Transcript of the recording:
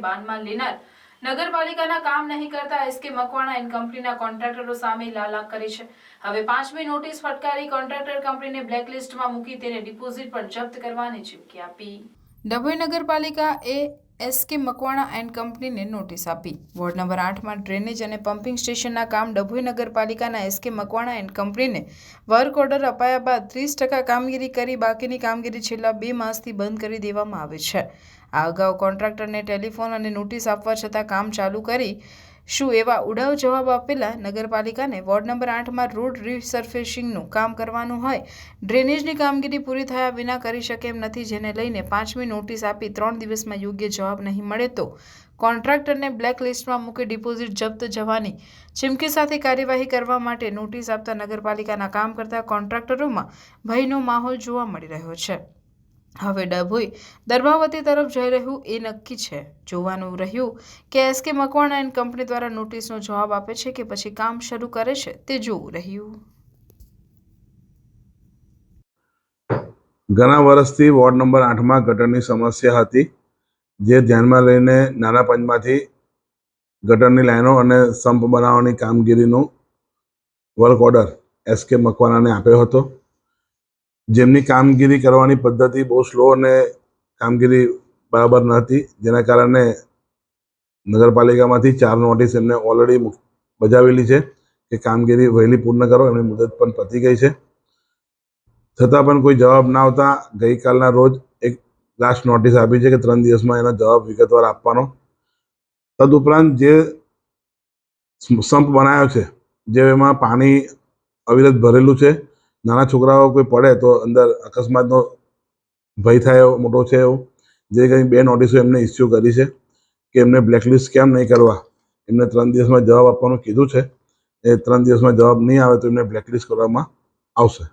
બાનમાં લેનાર નગરપાલિકાના કામ નહીં કરતા એસકે મકવાણા એન્ડ કંપનીના કોન્ટ્રાક્ટરો સામે લાલાક કરી છે. હવે પાંચમી નોટિસ ફટકારી કોન્ટ્રાક્ટર કંપનીને બ્લેકલિસ્ટમાં મૂકી તેને ડિપોઝિટ પણ જપ્ત કરવાની ચીમકી આપી. ડભોઈ નગરપાલિકા એ એસકે મકવાણા એન્ડ કંપનીને નોટિસ આપી. વોર્ડ નંબર આઠમાં ડ્રેનેજ અને પમ્પિંગ સ્ટેશનના કામ ડભોઈ નગરપાલિકાના એસકે મકવાણા એન્ડ કંપનીને વર્ક ઓર્ડર અપાયા બાદ ત્રીસ ટકા કામગીરી કરી બાકીની કામગીરી છેલ્લા બે માસથી બંધ કરી દેવામાં આવી છે. આ અગાઉ કોન્ટ્રાક્ટરને ટેલિફોન અને નોટિસ આપવા છતાં કામ ચાલુ કરી શું એવા ઉડાવ જવાબ આપેલા નગરપાલિકાને વોર્ડ નંબર આઠમાં રોડ રિસર્ફેસિંગનું કામ કરવાનું હોય? ડ્રેનેજની કામગીરી પૂરી થયા વિના કરી શકે એમ નથી, જેને લઈને પાંચમી નોટિસ આપી ત્રણ દિવસમાં યોગ્ય જવાબ નહીં મળે તો? કોન્ટ્રાક્ટરને બ્લેક લિસ્ટમાં મૂકી ડિપોઝિટ જપ્ત જવાની ચીમકી સાથે કાર્યવાહી કરવા માટે નોટિસ આપતા નગરપાલિકાના કામ કરતા કોન્ટ્રાક્ટરોમાં ભયનો માહોલ જોવા મળી રહ્યો છે. હવે ડભોઈ દર્ભાવતી તરફ જઈ રહ્યું એ નક્કી છે. જોવાનું રહ્યું કે એસકે મકવાણા એન્ડ કંપની દ્વારા નોટિસનો જવાબ આપે છે કે પછી કામ શરૂ કરે છે તે જોવું રહ્યું. ઘણા વર્ષથી વોર્ડ નંબર આઠમાં ગટરની સમસ્યા હતી, જે ધ્યાનમાં લઈને નાના પંચમાંથી ગટરની લાઈનો અને સંપ બનાવવાની કામગીરીનું વર્ક ઓર્ડર એસ કે મકવાનાને આપ્યો હતો. જેમની કામગીરી કરવાની પદ્ધતિ બહુ સ્લો અને કામગીરી બરાબર ન હતી. જેના કારણે નગરપાલિકામાંથી ચાર નોટિસ એમને ઓલરેડી બજાવેલી છે કે કામગીરી વહેલી પૂર્ણ કરો. એમની મુદત પણ પતી ગઈ છે. છતાં પણ કોઈ જવાબ ના આવતા ગઈકાલના રોજ એક લાસ્ટ નોટિસ આપી છે કે ત્રણ દિવસમાં એનો જવાબ વિગતવાર આપવાનો. તદુપરાંત જે સંપ બનાવ્યો છે જે એમાં પાણી અવિરત ભરેલું છે નાના છોકરાઓ કોઈ પડે તો અંદર અકસ્માતનો ભય થાય એવો, મોટો છે એવો. જે કંઈ બે નોટિસો એમને ઇસ્યુ કરી છે કે એમને બ્લેકલિસ્ટ કેમ નહીં કરવા? એમને ત્રણ દિવસમાં જવાબ આપવાનું કીધું છે. એ ત્રણ દિવસમાં જવાબ નહીં આવે તો એમને બ્લેકલિસ્ટ કરવામાં આવશે.